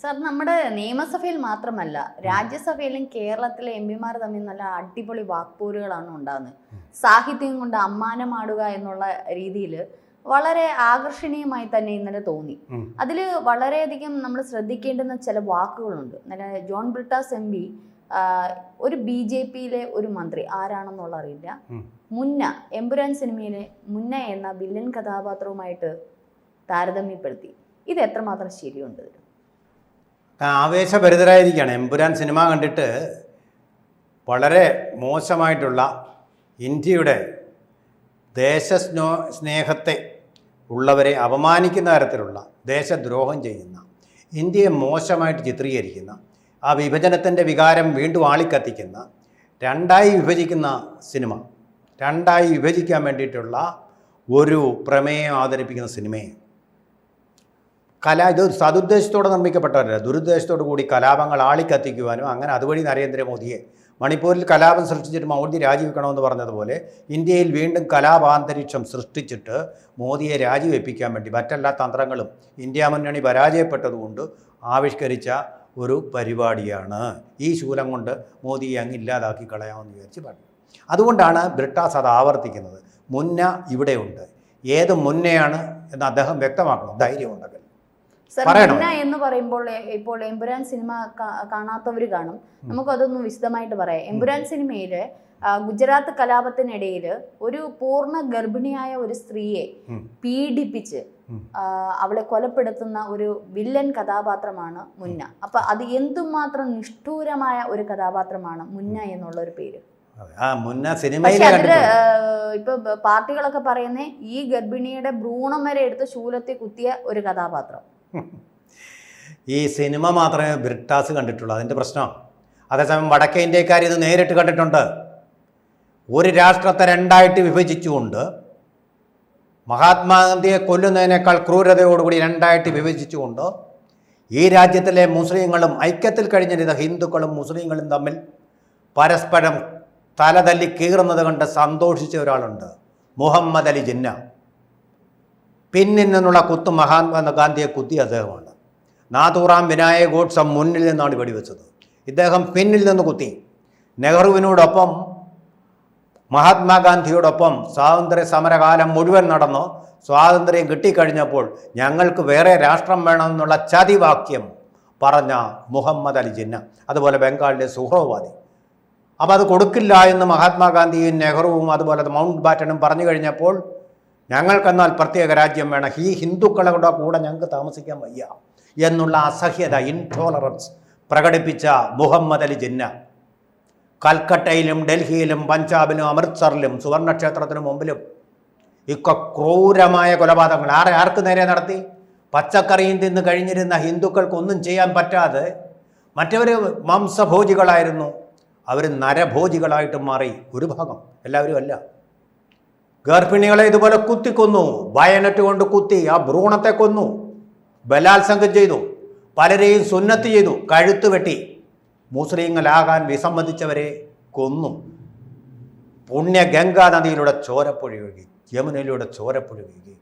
Sir നമ്മുടെ നിയമസഭയിൽ മാത്രമല്ല രാജ്യസഭയിലും കേരളത്തിലെ എം പിമാർ തമ്മിൽ നല്ല അടിപൊളി വാക്പോരുകളാണ് ഉണ്ടാകുന്നത് സാഹിത്യം കൊണ്ട് അമ്മാനമാടുക എന്നുള്ള രീതിയിൽ വളരെ ആകർഷണീയമായി തന്നെ ഇന്നലെ തോന്നി. അതിൽ വളരെയധികം നമ്മൾ ശ്രദ്ധിക്കേണ്ടുന്ന ചില വാക്കുകളുണ്ട്. ഇന്നലെ ജോൺ ബ്രിട്ടാസ് എം പി ഒരു ബി ജെ പിയിലെ ഒരു മന്ത്രി ആരാണെന്നുള്ള അറിയില്ല. മുന്ന എമ്പുരാൻ സിനിമയിലെ മുന്ന എന്ന വില്ലൻ കഥാപാത്രവുമായിട്ട് താരതമ്യപ്പെടുത്തി. ഇത് എത്രമാത്രം ശരിയുണ്ട്? ആവേശഭരിതരായിരിക്കുകയാണ്. എമ്പുരാൻ സിനിമ കണ്ടിട്ട് വളരെ മോശമായിട്ടുള്ള ഇന്ത്യയുടെ ദേശസ്നോ സ്നേഹത്തെ ഉള്ളവരെ അപമാനിക്കുന്ന തരത്തിലുള്ള ദേശദ്രോഹം ചെയ്യുന്ന ഇന്ത്യയെ മോശമായിട്ട് ചിത്രീകരിക്കുന്ന ആ വിഭജനത്തിന്റെ വികാരം വീണ്ടും ആളിക്കത്തിക്കുന്ന രണ്ടായി വിഭജിക്കുന്ന സിനിമ രണ്ടായി വിഭജിക്കാൻ വേണ്ടിയിട്ടുള്ള ഒരു പ്രമേയം അവതരിപ്പിക്കുന്ന സിനിമയെ കല ഇത് സതുദ്ദേശത്തോടെ നിർമ്മിക്കപ്പെട്ടവരല്ല. ദുരുദ്ദേശത്തോടു കൂടി കലാപങ്ങൾ ആളിക്കത്തിക്കുവാനും അങ്ങനെ അതുവഴി നരേന്ദ്രമോദിയെ മണിപ്പൂരിൽ കലാപം സൃഷ്ടിച്ചിട്ട് മോദി രാജിവെക്കണമെന്ന് പറഞ്ഞതുപോലെ ഇന്ത്യയിൽ വീണ്ടും കലാപാന്തരീക്ഷം സൃഷ്ടിച്ചിട്ട് മോദിയെ രാജിവെപ്പിക്കാൻ വേണ്ടി മറ്റെല്ലാ തന്ത്രങ്ങളും ഇന്ത്യ മുന്നണി പരാജയപ്പെട്ടതുകൊണ്ട് ആവിഷ്കരിച്ച ഒരു പരിപാടിയാണ്. ഈ ശൂലം കൊണ്ട് മോദിയെ അങ്ങ് ഇല്ലാതാക്കി കളയാമെന്ന് വിചാരിച്ച് പറഞ്ഞു അതുകൊണ്ടാണ് ബ്രിട്ടാസ് അത് ആവർത്തിക്കുന്നത്. മുന്ന ഇവിടെയുണ്ട്. ഏത് മുന്നയാണ് എന്ന് അദ്ദേഹം വ്യക്തമാക്കണം. ധൈര്യമുണ്ടെങ്കിൽ എന്ന് പറയുമ്പോൾ ഇപ്പോൾ എമ്പുരാൻ സിനിമ കാണാത്തവർ കാണും. നമുക്കതൊന്ന് വിശദമായിട്ട് പറയാം. എമ്പുരാൻ സിനിമയിൽ ഗുജറാത്ത് കലാപത്തിനിടയിൽ ഒരു പൂർണ ഗർഭിണിയായ ഒരു സ്ത്രീയെ. പീഡിപ്പിച്ച് അവളെ കൊലപ്പെടുത്തുന്ന ഒരു വില്ലൻ കഥാപാത്രമാണ് മുന്ന. അപ്പൊ അത് എന്തുമാത്രം നിഷ്ഠൂരമായ ഒരു കഥാപാത്രമാണ് മുന്ന എന്നുള്ള ഒരു പേര്. പക്ഷെ അതിൽ ഇപ്പൊ പാർട്ടികളൊക്കെ പറയുന്നേ ഈ ഗർഭിണിയുടെ ഭ്രൂണം വരെ എടുത്ത് ശൂലത്തിൽ കുത്തിയ ഒരു കഥാപാത്രം. ഈ സിനിമ മാത്രമേ ബ്രിട്ടാസ് കണ്ടിട്ടുള്ളൂ. അതിന്റെ പ്രശ്നം? അതേസമയം വടക്കേ ഇന്ത്യക്കാർ ഇത് നേരിട്ട് കണ്ടിട്ടുണ്ട്. ഒരു രാഷ്ട്രത്തെ രണ്ടായിട്ട് വിഭജിച്ചുകൊണ്ട് മഹാത്മാഗാന്ധിയെ കൊല്ലുന്നതിനേക്കാൾ ക്രൂരതയോടുകൂടി രണ്ടായിട്ട് വിഭജിച്ചുകൊണ്ട് ഈ രാജ്യത്തിലെ മുസ്ലിങ്ങളും ഐക്യത്തിൽ കഴിഞ്ഞിരുന്ന ഹിന്ദുക്കളും മുസ്ലിങ്ങളും തമ്മിൽ പരസ്പരം തലതല്ലി കീറുന്നത് കണ്ട് സന്തോഷിച്ച ഒരാളുണ്ട്. മുഹമ്മദ് അലി ജിന്ന. പിന്നിൽ നിന്നുള്ള കുത്ത് മഹാത്മാ ഗാന്ധിയെ കുത്തി അദ്ദേഹമാണ്. നാഥൂറാം വിനായക ഗോഡ്സം മുന്നിൽ നിന്നാണ് വെടിവെച്ചത്. ഇദ്ദേഹം പിന്നിൽ നിന്ന് കുത്തി. നെഹ്റുവിനോടൊപ്പം മഹാത്മാഗാന്ധിയോടൊപ്പം സ്വാതന്ത്ര്യ സമരകാലം മുഴുവൻ നടന്നു. സ്വാതന്ത്ര്യം കിട്ടിക്കഴിഞ്ഞപ്പോൾ ഞങ്ങൾക്ക് വേറെ രാഷ്ട്രം വേണമെന്നുള്ള ചതിവാക്യം പറഞ്ഞ മുഹമ്മദ് അലി ജിന്ന അതുപോലെ ബംഗാളിലെ സുഹ്രോവാദി അപ്പോൾ അത് കൊടുക്കില്ല എന്ന് മഹാത്മാഗാന്ധിയും നെഹ്റുവും അതുപോലെ മൗണ്ട് ബാറ്റനും പറഞ്ഞു കഴിഞ്ഞപ്പോൾ ഞങ്ങൾക്കെന്നാൽ പ്രത്യേക രാജ്യം വേണം. ഈ ഹിന്ദുക്കളുടെ കൂടെ ഞങ്ങൾക്ക് താമസിക്കാൻ വയ്യ. എന്നുള്ള അസഹ്യത ഇൻടോളറൻസ് പ്രകടിപ്പിച്ച മുഹമ്മദ് അലി ജിന്ന. കൽക്കട്ടയിലും ഡൽഹിയിലും പഞ്ചാബിലും അമൃത്സറിലും സുവർണക്ഷേത്രത്തിനു മുമ്പിലും ഇക്ക ക്രൂരമായ കൊലപാതകങ്ങൾ. ആരെ ആർക്ക് നേരെ നടത്തി? പച്ചക്കറിയും തിന്ന് കഴിഞ്ഞിരുന്ന ഹിന്ദുക്കൾക്കൊന്നും ചെയ്യാൻ പറ്റാതെ മറ്റവർ മാംസഭോജികളായിരുന്നു. അവർ നരഭോജികളായിട്ട് മാറി. ഒരു ഭാഗം. എല്ലാവരും അല്ല. ഗർഭിണികളെ ഇതുപോലെ കുത്തിക്കൊന്നു ബയനറ്റ് കൊണ്ട് കുത്തി. ആ ഭ്രൂണത്തെ കൊന്നു. ബലാത്സംഗം ചെയ്തു. പലരെയും സുന്നത്ത് ചെയ്തു. കഴുത്ത് വെട്ടി. മുസ്ലിങ്ങളാകാൻ വിസമ്മതിച്ചവരെ കൊന്നു. പുണ്യ ഗംഗാ നദിയിലൂടെ ചോരപ്പൊഴി ഒഴുകി. യമുനയിലൂടെ ചോരപ്പൊഴി ഒഴുകി.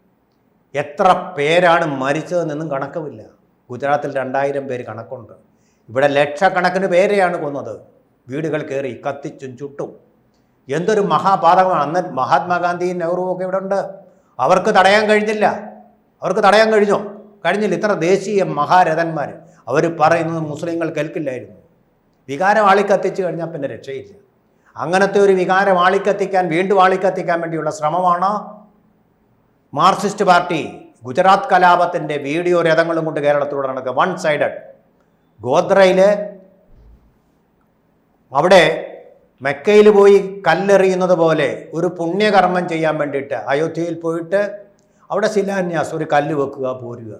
എത്ര പേരാണ് മരിച്ചതെന്നൊന്നും കണക്കുമില്ല. ഗുജറാത്തിൽ രണ്ടായിരം പേര് കണക്കുണ്ട്. ഇവിടെ ലക്ഷക്കണക്കിന് പേരെയാണ് കൊന്നത്. വീടുകൾ കയറി കത്തിച്ചും ചുട്ടും. എന്തൊരു മഹാപാതകമാണ്. അന്ന് മഹാത്മാഗാന്ധിയും നെഹ്റുവും ഒക്കെ ഇവിടെ ഉണ്ട്. അവർക്ക് തടയാൻ കഴിഞ്ഞില്ല. അവർക്ക് തടയാൻ കഴിഞ്ഞോ? കഴിഞ്ഞില്ല. ഇത്ര ദേശീയ മഹാരഥന്മാർ അവർ പറയുന്നത് മുസ്ലിങ്ങൾ കേൾക്കില്ലായിരുന്നു. വികാരം ആളിക്കത്തിച്ചു കഴിഞ്ഞാൽ പിന്നെ രക്ഷയില്ല. അങ്ങനത്തെ ഒരു വികാരം ആളിക്കത്തിക്കാൻ വീണ്ടും ആളിക്കത്തിക്കാൻ വേണ്ടിയുള്ള ശ്രമമാണ്? മാർക്സിസ്റ്റ് പാർട്ടി ഗുജറാത്ത് കലാപത്തിന്റെ വീഡിയോ രഥങ്ങളും കൊണ്ട് കേരളത്തിലൂടെ നടക്കുക. One sided. ഗോദ്രയിൽ അവിടെ മെക്കയിൽ പോയി കല്ലെറിയുന്നത് പോലെ ഒരു പുണ്യകർമ്മം ചെയ്യാൻ വേണ്ടിയിട്ട് അയോധ്യയിൽ പോയിട്ട് അവിടെ ശിലാന്യാസ് ഒരു കല്ല് വെക്കുക പോരുക.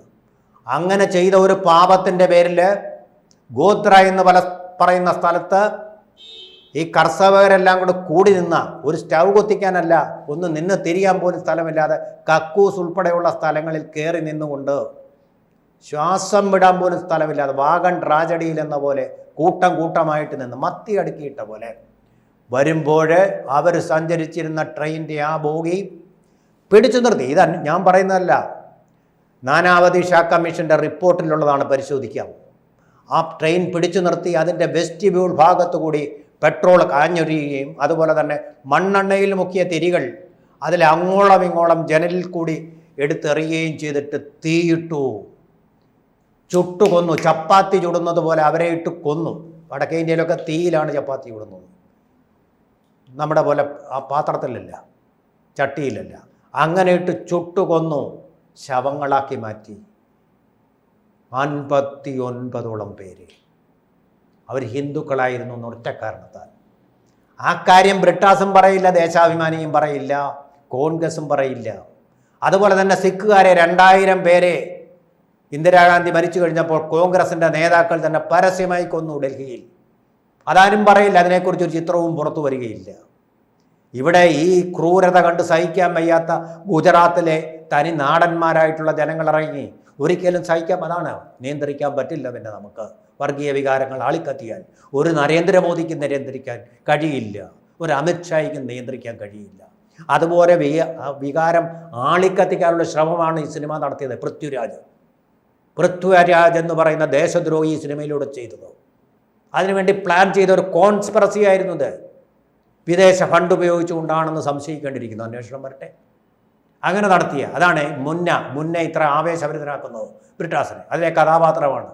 അങ്ങനെ ചെയ്ത ഒരു പാപത്തിന്റെ പേരിൽ ഗോത്ര എന്ന് പല പറയുന്ന സ്ഥലത്ത് ഈ കർഷകരെല്ലാം കൂടെ കൂടി നിന്ന ഒരു സ്റ്റൗ കൊത്തിക്കാനല്ല ഒന്ന് നിന്ന് തിരിയാൻ പോലും സ്ഥലമില്ലാതെ കക്കൂസ് ഉൾപ്പെടെയുള്ള സ്ഥലങ്ങളിൽ കയറി നിന്നുകൊണ്ട് ശ്വാസം വിടാൻ പോലും സ്ഥലമില്ലാതെ വാഗൺ ട്രാജഡിയിൽ എന്ന പോലെ കൂട്ടം കൂട്ടമായിട്ട് നിന്ന് മത്തി അടുക്കിയിട്ട പോലെ വരുമ്പോൾ അവർ സഞ്ചരിച്ചിരുന്ന ട്രെയിനിന്റെ ആ ബോഗി പിടിച്ചു നിർത്തി. ഇത് ഞാൻ പറയുന്നതല്ല. നാനാവധി ഷാ കമ്മീഷന്റെ റിപ്പോർട്ടിലുള്ളതാണ് പരിശോധിക്കാം ആ ട്രെയിൻ പിടിച്ചു നിർത്തി അതിന്റെ വെസ്റ്റിബ്യൂൾ ഭാഗത്തു കൂടി പെട്രോൾ കാഞ്ഞൊരിയുകയും അതുപോലെ തന്നെ മണ്ണെണ്ണയിൽ മുക്കിയ തിരികൾ അതിൽ അങ്ങോളം ഇങ്ങോളം ജനലിൽ കൂടി എടുത്തെറിയുകയും ചെയ്തിട്ട് തീയിട്ടു. ചുട്ടു കൊന്നു ചപ്പാത്തി ചുടുന്നത് പോലെ അവരെ ഇട്ട് കൊന്നു. വടക്കേ ഇന്ത്യയിലൊക്കെ തീയിലാണ് ചപ്പാത്തി ചുടുന്നത്. നമ്മുടെ പോലെ ആ പാത്രത്തിലല്ല ചട്ടിയിലല്ല. അങ്ങനെ ഇട്ട് ചുട്ടു കൊന്നു ശവങ്ങളാക്കി മാറ്റി. അൻപത്തി ഒൻപതോളം പേര്. അവർ ഹിന്ദുക്കളായിരുന്നു എന്നൊറ്റ കാരണത്താൽ. ആ കാര്യം ബ്രിട്ടാസും പറയില്ല ദേശാഭിമാനിയും പറയില്ല കോൺഗ്രസും പറയില്ല. അതുപോലെ തന്നെ സിഖുകാരെ രണ്ടായിരം പേരെ ഇന്ദിരാഗാന്ധി മരിച്ചു കഴിഞ്ഞപ്പോൾ കോൺഗ്രസിന്റെ നേതാക്കൾ തന്നെ പരസ്യമായി കൊന്നു ഡൽഹിയിൽ. അതാരും പറയില്ല അതിനെക്കുറിച്ച് ഒരു ചിത്രവും പുറത്തു വരികയില്ല. ഇവിടെ ഈ ക്രൂരത കണ്ട് സഹിക്കാൻ വയ്യാത്ത ഗുജറാത്തിലെ തനി നാടന്മാരായിട്ടുള്ള ജനങ്ങൾ ഇറങ്ങി ഒരിക്കലും സഹിക്കാൻ അതാണ് നിയന്ത്രിക്കാൻ പറ്റില്ല പിന്നെ നമുക്ക്. വർഗീയ വികാരങ്ങൾ ആളിക്കത്തിയാൽ ഒരു നരേന്ദ്രമോദിക്ക് നിയന്ത്രിക്കാൻ കഴിയില്ല. ഒരു അമിത്ഷായ്ക്ക് നിയന്ത്രിക്കാൻ കഴിയില്ല. അതുപോലെ വികാരം ആളിക്കത്തിക്കാനുള്ള ശ്രമമാണ് ഈ സിനിമ നടത്തിയത് പൃഥ്വിരാജ്. പൃഥ്വിരാജ് എന്ന് പറയുന്ന ദേശദ്രോഹി ഈ സിനിമയിലൂടെ ചെയ്തത്. അതിനുവേണ്ടി പ്ലാൻ ചെയ്ത ഒരു കോൺസ്പിറസി ആയിരുന്നു ഇത്. വിദേശ ഫണ്ട് ഉപയോഗിച്ചുകൊണ്ടാണെന്ന് സംശയിക്കേണ്ടിയിരിക്കുന്നു. അന്വേഷണം വരട്ടെ. അങ്ങനെ നടത്തിയ അതാണ് മുന്ന മുന്ന ഇത്ര ആവേശഭരിതനാക്കുന്നത് ബ്രിട്ടാസിനെ. അതിലെ കഥാപാത്രമാണ്.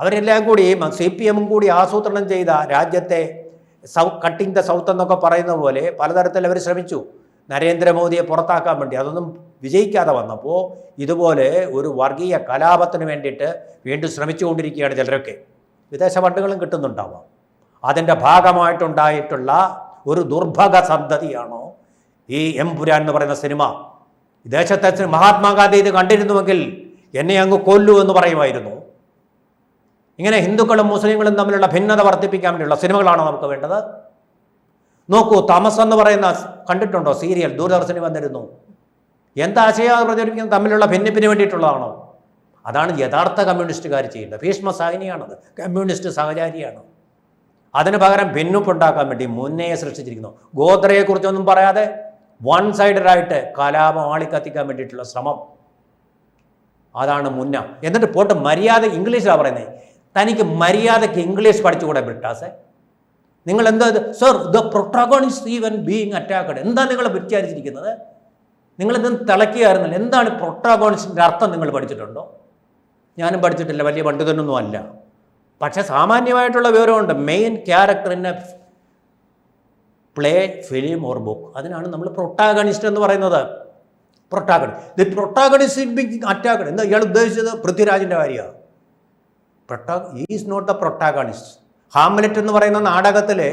അവരെല്ലാം കൂടി സി പി എമ്മും കൂടി ആസൂത്രണം ചെയ്ത രാജ്യത്തെ സൗ കട്ടിങ് ദ സൗത്ത് എന്നൊക്കെ പറയുന്ന പോലെ പലതരത്തിൽ അവർ ശ്രമിച്ചു. നരേന്ദ്രമോദിയെ പുറത്താക്കാൻ വേണ്ടി. അതൊന്നും വിജയിക്കാതെ വന്നപ്പോൾ ഇതുപോലെ ഒരു വർഗീയ കലാപത്തിന് വേണ്ടിയിട്ട് വീണ്ടും ശ്രമിച്ചുകൊണ്ടിരിക്കുകയാണ് ചിലരൊക്കെ. വിദേശ ഫണ്ടുകളും കിട്ടുന്നുണ്ടാവാം. അതിന്റെ ഭാഗമായിട്ടുണ്ടായിട്ടുള്ള ഒരു ദുർഭഗ സന്തതിയാണോ ഈ എംപുരാൻ എന്ന് പറയുന്ന സിനിമ? വിദേശത്തെ ദേശത്തെ മഹാത്മാഗാന്ധി ഇത് കണ്ടിരുന്നുവെങ്കിൽ എന്നെ അങ്ങ് കൊല്ലു എന്ന് പറയുമായിരുന്നു. ഇങ്ങനെ ഹിന്ദുക്കളും മുസ്ലിങ്ങളും തമ്മിലുള്ള ഭിന്നത വർദ്ധിപ്പിക്കാൻ വേണ്ടിയുള്ള സിനിമകളാണോ നമുക്ക് വേണ്ടത്? നോക്കൂ തമസ് എന്ന് പറയുന്ന കണ്ടിട്ടുണ്ടോ? സീരിയൽ ദൂരദർശനി വന്നിരുന്നു. എന്താശയം പ്രചരിപ്പിക്കുന്നത് തമ്മിലുള്ള ഭിന്നിപ്പിന് വേണ്ടിയിട്ടുള്ളതാണോ? അതാണ് യഥാർത്ഥ കമ്മ്യൂണിസ്റ്റുകാർ ചെയ്യേണ്ടത് ഭീഷ്മ സാഹിനിയാണത് കമ്മ്യൂണിസ്റ്റ് സഹചാരിയാണ്. അതിന് പകരം ഭിന്നിപ്പുണ്ടാക്കാൻ വേണ്ടി മുന്നേ സൃഷ്ടിച്ചിരിക്കുന്നു. ഗോത്രയെക്കുറിച്ചൊന്നും പറയാതെ വൺ സൈഡഡായിട്ട് കലാപം ആളിക്കത്തിക്കാൻ വേണ്ടിയിട്ടുള്ള ശ്രമം. അതാണ് മുന്ന. എന്നിട്ട് പോട്ട് മര്യാദ ഇംഗ്ലീഷിലാണ് പറയുന്നത് തനിക്ക് മര്യാദയ്ക്ക് ഇംഗ്ലീഷ് പഠിച്ചുകൂടെ ബ്രിട്ടാസെ? നിങ്ങൾ എന്താ sir the protagonist even being attacked എന്താ നിങ്ങൾ വിചാരിച്ചിരിക്കുന്നത്? നിങ്ങൾ എന്തെങ്കിലും തിളക്കിയായിരുന്നില്ല. എന്താണ് പ്രൊട്ടാഗോണിസ്റ്റിന്റെ അർത്ഥം നിങ്ങൾ പഠിച്ചിട്ടുണ്ടോ? ഞാനും പഠിച്ചിട്ടില്ല വലിയ പണ്ഡിതനൊന്നും അല്ല. പക്ഷെ സാമാന്യമായിട്ടുള്ള വിവരമുണ്ട്. Main character in a play film or book അതിനാണ് നമ്മൾ പ്രൊട്ടാഗണിസ്റ്റ് എന്ന് പറയുന്നത്. Protagoni the protagonist be attacked എന്താ ഇയാൾ ഉദ്ദേശിച്ചത്? പൃഥ്വിരാജിന്റെ കാര്യമാണ് പ്രൊട്ടാ is not the protagonist Hamlet എന്ന് പറയുന്ന നാടകത്തിലെ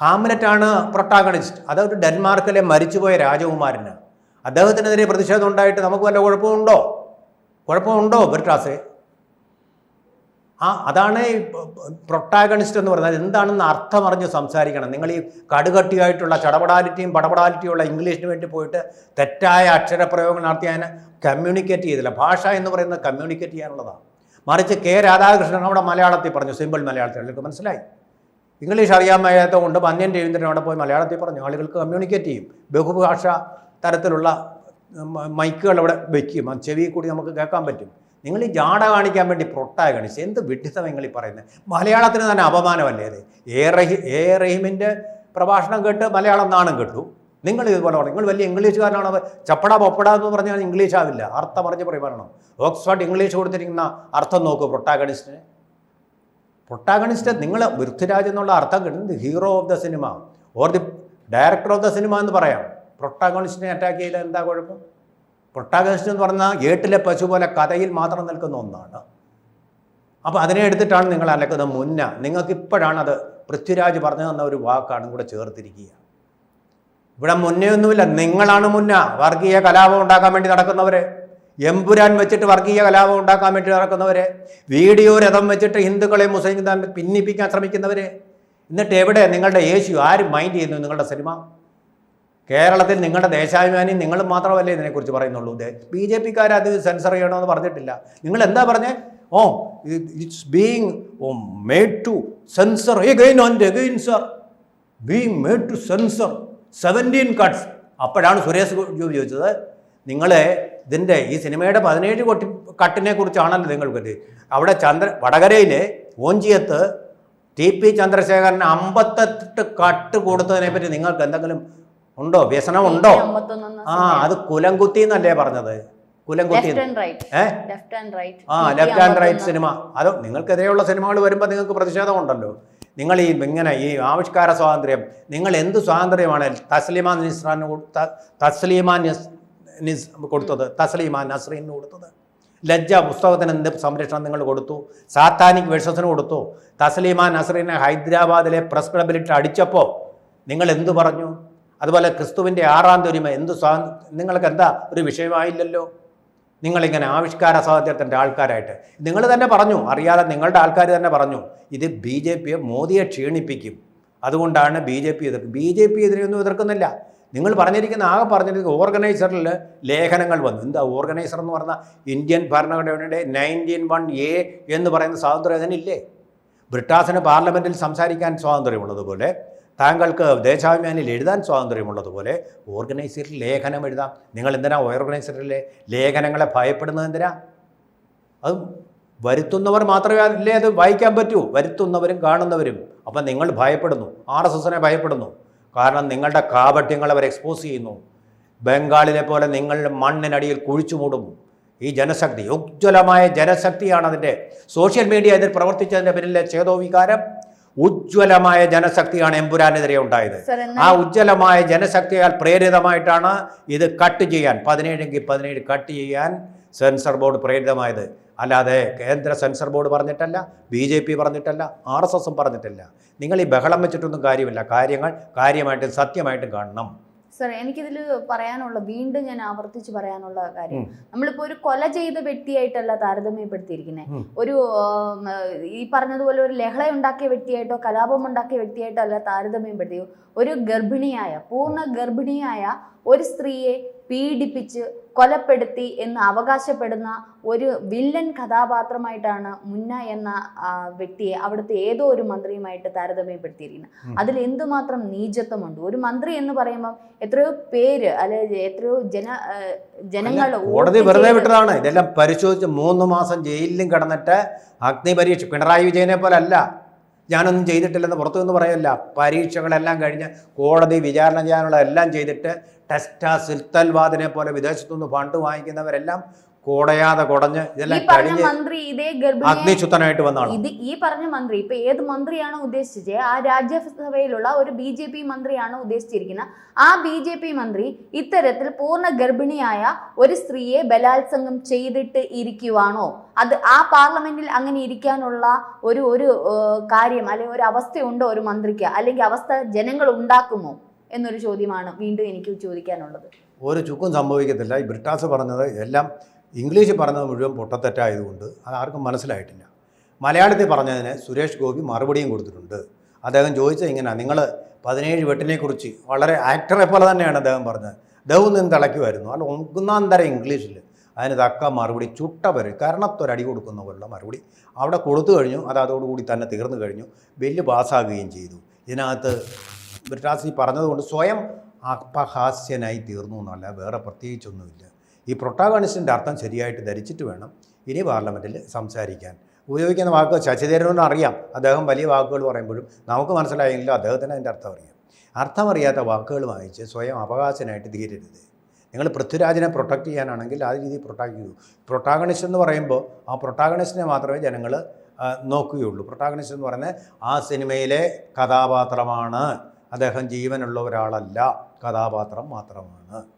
ഹാംലെറ്റാണ് പ്രൊട്ടാഗണിസ്റ്റ് അതൊരു ഡെൻമാർക്കിലെ മരിച്ചുപോയ രാജകുമാരന്. അദ്ദേഹത്തിനെതിരെ പ്രതിഷേധം ഉണ്ടായിട്ട് നമുക്ക് വല്ല കുഴപ്പമുണ്ടോ? കുഴപ്പമുണ്ടോ ക്ലാസ് ആ അതാണ് പ്രൊട്ടാഗണിസ്റ്റ് എന്ന് പറഞ്ഞാൽ എന്താണെന്ന് അർത്ഥം അറിഞ്ഞ് സംസാരിക്കണം. നിങ്ങൾ ഈ കടുകട്ടിയായിട്ടുള്ള ചടപടാലിറ്റിയും പടപടാലിറ്റിയുള്ള ഇംഗ്ലീഷിന് വേണ്ടി പോയിട്ട് തെറ്റായ അക്ഷരപ്രയോഗങ്ങൾ നടത്തി അതിനെ കമ്മ്യൂണിക്കേറ്റ് ചെയ്തില്ല. ഭാഷ എന്ന് പറയുന്നത് കമ്മ്യൂണിക്കേറ്റ് ചെയ്യാനുള്ളതാണ്. മറിച്ച് കെ രാധാകൃഷ്ണൻ അവിടെ മലയാളത്തിൽ പറഞ്ഞു സിമ്പിൾ മലയാളത്തിൽ. ആളുകൾക്ക് മനസ്സിലായി? ഇംഗ്ലീഷ് അറിയാൻ വയ്യാത്ത കൊണ്ട് പന്യൻ രവീന്ദ്രൻ അവിടെ പോയി മലയാളത്തിൽ പറഞ്ഞു. ആളുകൾക്ക് കമ്മ്യൂണിക്കേറ്റ് ചെയ്യും. ബഹുഭാഷ തരത്തിലുള്ള മൈക്കുകൾ അവിടെ വയ്ക്കും ആ ചെവി കൂടി നമുക്ക് കേൾക്കാൻ പറ്റും. നിങ്ങൾ ഈ ജാട കാണിക്കാൻ വേണ്ടി പ്രൊട്ടാഗണിസ്റ്റ് എന്ത് വിഡ്ഢിത്തം നിങ്ങൾ ഈ പറയുന്നത്? മലയാളത്തിന് തന്നെ അപമാനമല്ലേ അത് എ റഹി എ റഹീമിന്റെ പ്രഭാഷണം കേട്ട് മലയാളം നാണം കേട്ടു. നിങ്ങൾ ഇതുപോലെ പറഞ്ഞു. നിങ്ങൾ വലിയ ഇംഗ്ലീഷുകാരനാണ്? ചപ്പട പൊപ്പട എന്ന് പറഞ്ഞാൽ ഇംഗ്ലീഷ് ആവില്ല അർത്ഥം പറഞ്ഞ് പറയുവാനാണോ ഓക്സ്ഫോർഡ് ഇംഗ്ലീഷ് കൊടുത്തിരിക്കുന്ന അർത്ഥം നോക്കൂ പ്രൊട്ടാഗണിസ്റ്റിന്. പ്രൊട്ടാഗണിസ്റ്റ് നിങ്ങൾ പൃഥ്വിരാജ് എന്നുള്ള അർത്ഥം കിട്ടുന്നത് hero of the cinema. Or the director of the cinema എന്ന് പറയാം. പ്രൊട്ടാഗണിസ്റ്റിനെ അറ്റാക്ക് ചെയ്താൽ എന്താ കുഴപ്പം? പ്രൊട്ടാഗോണിസ്റ്റ് എന്ന് പറഞ്ഞാൽ ഏട്ടിലെ പശു പോലെ കഥയിൽ മാത്രം നിൽക്കുന്ന ഒന്നാണ്. അപ്പോൾ അതിനെ എടുത്തിട്ടാണ് നിങ്ങൾ അലക്കുന്നത് മുന്ന. നിങ്ങൾക്ക് ഇപ്പോഴാണ് അത് പൃഥ്വിരാജ് പറഞ്ഞു തന്ന ഒരു വാക്കാണ് കൂടെ ചേർത്തിരിക്കുക. ഇവിടെ മുന്നേ ഒന്നുമില്ല നിങ്ങളാണ് മുന്ന. വർഗീയ കലാപം ഉണ്ടാക്കാൻ വേണ്ടി നടക്കുന്നവർ എമ്പുരാൻ വെച്ചിട്ട് വർഗീയ കലാപം ഉണ്ടാക്കാൻ വേണ്ടി നടക്കുന്നവർ വീഡിയോ രഥം വെച്ചിട്ട് ഹിന്ദുക്കളെ മുസ്ലിം ഭിന്നിപ്പിക്കാൻ ശ്രമിക്കുന്നവർ എന്നിട്ട് എവിടെ? നിങ്ങളുടെ യേശു ആര് മൈൻഡ് ചെയ്യുന്നു നിങ്ങളുടെ സിനിമ? കേരളത്തിൽ നിങ്ങളുടെ ദേശാഭിമാനി നിങ്ങൾ മാത്രമല്ലേ ഇതിനെക്കുറിച്ച് പറയുന്നുള്ളൂ. ബി ജെ പിക്കാർ അത് സെൻസർ ചെയ്യണമെന്ന് പറഞ്ഞിട്ടില്ല. നിങ്ങൾ എന്താ പറഞ്ഞേ? ഓ it's being oh made to censor again and again sir being made to censor seventeen cuts അപ്പോഴാണ് സുരേഷ് ഗോപി ചോദിച്ചത് നിങ്ങൾ ഇതിന്റെ ഈ സിനിമയുടെ പതിനേഴ് കൊട്ടി കട്ടിനെ കുറിച്ചാണല്ലോ നിങ്ങൾക്ക് അവിടെ ചന്ദ്ര വടകരയിലെ ഓഞ്ചിയത്ത് ടി പി ചന്ദ്രശേഖരന് അമ്പത്തെട്ട് കട്ട് കൊടുത്തതിനെ പറ്റി നിങ്ങൾക്ക് എന്തെങ്കിലും ഉണ്ടോ? വ്യസനം ഉണ്ടോ ആ അത് കുലം കുത്തി എന്നല്ലേ പറഞ്ഞത് and right ah left and right cinema അത് നിങ്ങൾക്കെതിരെയുള്ള സിനിമകൾ വരുമ്പോൾ നിങ്ങൾക്ക് പ്രതിഷേധമുണ്ടല്ലോ. നിങ്ങൾ ഈ ഇങ്ങനെ ഈ ആവിഷ്കാര സ്വാതന്ത്ര്യം നിങ്ങൾ എന്ത് സ്വാതന്ത്ര്യമാണ് തസ്ലിമ നിസ്രാന് തസ്ലീമ നിസ് നിസ് കൊടുത്തത്? തസ്ലീമ നസ്രീന് കൊടുത്തത്. ലജ്ജ പുസ്തകത്തിന് എന്ത് സംരക്ഷണം നിങ്ങൾ കൊടുത്തു? സാത്താനിക് വേഴ്സസിന് കൊടുത്തു? തസ്ലീമ നസ്രീനെ ഹൈദരാബാദിലെ പ്രസ് ക്ലബിലിട്ട് അടിച്ചപ്പോൾ നിങ്ങൾ എന്തു പറഞ്ഞു? അതുപോലെ ക്രിസ്തുവിന്റെ ആറാം തൊരിമ എന്ത് സ്വാ നിങ്ങൾക്ക് എന്താ ഒരു വിഷയമായില്ലല്ലോ? നിങ്ങളിങ്ങനെ ആവിഷ്കാര സ്വാതന്ത്ര്യത്തിന്റെ ആൾക്കാരായിട്ട്. നിങ്ങൾ തന്നെ പറഞ്ഞു അറിയാതെ നിങ്ങളുടെ ആൾക്കാർ തന്നെ പറഞ്ഞു ഇത് ബി ജെ പിയെ മോദിയെ ക്ഷീണിപ്പിക്കും. അതുകൊണ്ടാണ് ബി ജെ പി എതിർക്കുന്നത് ബി ജെ പി എതിരെയൊന്നും എതിർക്കുന്നില്ല. നിങ്ങൾ പറഞ്ഞിരിക്കുന്ന ആകെ പറഞ്ഞിരിക്കുന്ന ഓർഗനൈസറിൽ ലേഖനങ്ങൾ വന്നു. എന്താ ഓർഗനൈസർ എന്ന് പറഞ്ഞാൽ ഇന്ത്യൻ ഭരണഘടനയുടെ നയന്റീൻ വൺ എ എന്ന് പറയുന്ന സ്വാതന്ത്ര്യം അതിനില്ലേ ബ്രിട്ടാസിന് പാർലമെന്റിൽ സംസാരിക്കാൻ സ്വാതന്ത്ര്യമുള്ളതുപോലെ താങ്കൾക്ക് ദേശാഭിമാനിയിൽ എഴുതാൻ സ്വാതന്ത്ര്യമുള്ളതുപോലെ ഓർഗനൈസറിൽ ലേഖനം എഴുതാം. നിങ്ങൾ എന്തിനാ ഓർഗനൈസറിലെ ലേഖനങ്ങളെ ഭയപ്പെടുന്നത് എന്തിനാ? അത് വരുത്തുന്നവർ മാത്രമേ അല്ലേ അത് വായിക്കാൻ പറ്റൂ. വരുത്തുന്നവരും കാണുന്നവരും. അപ്പം നിങ്ങൾ ഭയപ്പെടുന്നു. ആർ എസ് എസിനെ ഭയപ്പെടുന്നു. കാരണം നിങ്ങളുടെ കാപട്യങ്ങൾ അവർ എക്സ്പോസ് ചെയ്യുന്നു. ബംഗാളിലെ പോലെ നിങ്ങൾ മണ്ണിനടിയിൽ കുഴിച്ചു മൂടും. ഈ ജനശക്തി ഉജ്ജ്വലമായ ജനശക്തിയാണ് അതിന്റെ. സോഷ്യൽ മീഡിയ ഇതിൽ പ്രവർത്തിച്ചതിന്റെ പിന്നിലെ ചേതോവികാരം. ഉജ്ജ്വലമായ ജനശക്തിയാണ് എമ്പുരാനെതിരെ ഉണ്ടായത്. ആ ഉജ്ജ്വലമായ ജനശക്തിയാൽ പ്രേരിതമായിട്ടാണ് ഇത് കട്ട് ചെയ്യാൻ പതിനേഴെങ്കിൽ പതിനേഴ് കട്ട് ചെയ്യാൻ സെൻസർ ബോർഡ് പ്രേരിതമായത്. അല്ലാതെ കേന്ദ്ര സെൻസർ ബോർഡ് പറഞ്ഞിട്ടല്ല ബി ജെ പി പറഞ്ഞിട്ടല്ല ആർ എസ് എസും പറഞ്ഞിട്ടില്ല. നിങ്ങൾ ഈ ബഹളം വെച്ചിട്ടൊന്നും കാര്യമില്ല. കാര്യങ്ങൾ കാര്യമായിട്ടും സത്യമായിട്ടും കാണണം. സർ എനിക്കിതിൽ പറയാനുള്ള വീണ്ടും ഞാൻ ആവർത്തിച്ച് പറയാനുള്ള കാര്യം. നമ്മളിപ്പോൾ നമ്മളിപ്പോ ഒരു കൊല ചെയ്ത വ്യക്തിയായിട്ടല്ല താരതമ്യപ്പെടുത്തിയിരിക്കുന്നത്. ഒരു ഈ പറഞ്ഞതുപോലെ ഒരു ലഹള ഉണ്ടാക്കിയ വ്യക്തിയായിട്ടോ കലാപം ഉണ്ടാക്കിയ വ്യക്തിയായിട്ടോ അല്ല താരതമ്യപ്പെടുത്തി ഒരു ഗർഭിണിയായ പൂർണ ഗർഭിണിയായ ഒരു സ്ത്രീയെ പീഡിപ്പിച്ച് കൊലപ്പെടുത്തി എന്ന് അവകാശപ്പെടുന്ന ഒരു വില്ലൻ കഥാപാത്രമായിട്ടാണ് മുന്ന എന്ന വ്യക്തിയെ അവിടുത്തെ ഏതോ ഒരു മന്ത്രിയുമായിട്ട് താരതമ്യപ്പെടുത്തിയിരിക്കുന്നത്. അതിൽ എന്തുമാത്രം നീചത്വമുണ്ട്? ഒരു മന്ത്രി എന്ന് പറയുമ്പോൾ എത്രയോ പേര് അല്ലെ എത്രയോ ജന ജനങ്ങൾ കോടതി വെറുതെ വിട്ടതാണ്. ഇതെല്ലാം പരിശോധിച്ച് മൂന്ന് മാസം ജയിലിലും കിടന്നിട്ട് അഗ്നി പരീക്ഷ പിണറായി വിജയനെ പോലെ അല്ല. ഞാനൊന്നും ചെയ്തിട്ടില്ലെന്ന് പുറത്തു നിന്ന് പറയല്ല. പരീക്ഷകളെല്ലാം കഴിഞ്ഞ് കോടതി വിചാരണ ചെയ്യാനുള്ള എല്ലാം ചെയ്തിട്ട് ടെസ്റ്റ സിൽത്തൽവാദിനെ പോലെ വിദേശത്തുനിന്ന് ഫണ്ട് വാങ്ങിക്കുന്നവരെല്ലാം കോടയാതെ കുടഞ്ഞ് ഇതെല്ലാം കഴിഞ്ഞ് മന്ത്രി ഇതേ അഗ്നിശുദ്ധനായിട്ട് വന്നാണ് ഇത് ഈ പറഞ്ഞ മന്ത്രി ഇപ്പൊ ഏത് മന്ത്രിയാണോ ഉദ്ദേശിച്ചത് ആ രാജ്യസഭയിലുള്ള ഒരു ബി ജെ പി മന്ത്രിയാണ് ഉദ്ദേശിച്ചിരിക്കുന്നത് ആ ബി ജെ പി മന്ത്രി ഇത്തരത്തിൽ പൂർണ ഗർഭിണിയായ ഒരു സ്ത്രീയെ ബലാത്സംഗം ചെയ്തിട്ട് ഇരിക്കുവാണോ? അത് ആ പാർലമെന്റിൽ അങ്ങനെ ഇരിക്കാനുള്ള ഒരു ഒരു കാര്യം അല്ലെങ്കിൽ ഒരു അവസ്ഥയുണ്ടോ ഒരു മന്ത്രിക്ക്? അല്ലെങ്കിൽ അവസ്ഥ ജനങ്ങൾ ഉണ്ടാക്കുമോ? എന്നൊരു ചോദ്യമാണ് വീണ്ടും എനിക്ക് ചോദിക്കാനുള്ളത്. ഒരു ചുക്കും സംഭവിക്കത്തില്ല. ഈ ബ്രിട്ടാസ് പറഞ്ഞത് എല്ലാം ഇംഗ്ലീഷിൽ പറഞ്ഞത് മുഴുവൻ പൊട്ടത്തെറ്റായതുകൊണ്ട് അത് ആർക്കും മനസ്സിലായിട്ടില്ല. മലയാളത്തിൽ പറഞ്ഞതിന് സുരേഷ് ഗോപി മറുപടിയും കൊടുത്തിട്ടുണ്ട്. അദ്ദേഹം ചോദിച്ചത് ഇങ്ങനെ നിങ്ങൾ പതിനേഴ് വെട്ടിനെക്കുറിച്ച് വളരെ ആക്ടറെ പോലെ തന്നെയാണ് അദ്ദേഹം പറഞ്ഞത്. അദ്ദേഹം നിന്ന് തിളയ്ക്കുമായിരുന്നു. അല്ല ഒന്നാം തരം ഇംഗ്ലീഷിൽ അതിന് തക്ക മറുപടി ചുട്ട പരി കരണത്തൊരടി കൊടുക്കുന്ന പോലുള്ള മറുപടി അവിടെ കൊടുത്തു കഴിഞ്ഞു. അത് അതോടുകൂടി തന്നെ തീർന്നു കഴിഞ്ഞു. ബില്ല് പാസ്സാകുകയും ചെയ്തു. ഇതിനകത്ത് ബ്രിട്ടാസി പറഞ്ഞതുകൊണ്ട് സ്വയം അപഹാസ്യനായി തീർന്നു എന്നല്ല വേറെ പ്രത്യേകിച്ചൊന്നുമില്ല. ഈ പ്രൊട്ടാഗണിസ്റ്റിന്റെ അർത്ഥം ശരിയായിട്ട് ധരിച്ചിട്ട് വേണം ഇനി പാർലമെന്റിൽ സംസാരിക്കാൻ. ഉപയോഗിക്കുന്ന വാക്ക് ശശിധരനും അറിയാം. അദ്ദേഹം വലിയ വാക്കുകൾ പറയുമ്പോഴും നമുക്ക് മനസ്സിലായെങ്കിലും അദ്ദേഹത്തിന് അതിന്റെ അർത്ഥം അറിയാം. അർത്ഥമറിയാത്ത വാക്കുകൾ വായിച്ച് സ്വയം അവകാശനായിട്ട് തീരരുത് നിങ്ങൾ പൃഥ്വിരാജിനെ പ്രൊട്ടക്റ്റ് ചെയ്യാനാണെങ്കിൽ ആ രീതിയിൽ പ്രൊട്ടക്ട് ചെയ്തു പ്രൊട്ടാഗണിസ്റ്റ് എന്ന് പറയുമ്പോൾ ആ പ്രൊട്ടാഗണിസ്റ്റിനെ മാത്രമേ ജനങ്ങൾ നോക്കുകയുള്ളൂ. പ്രൊട്ടാഗണിസ്റ്റ് എന്ന് പറയുന്നത് ആ സിനിമയിലെ കഥാപാത്രമാണ്. അദ്ദേഹം ജീവനുള്ള ഒരാളല്ല. കഥാപാത്രം മാത്രമാണ്.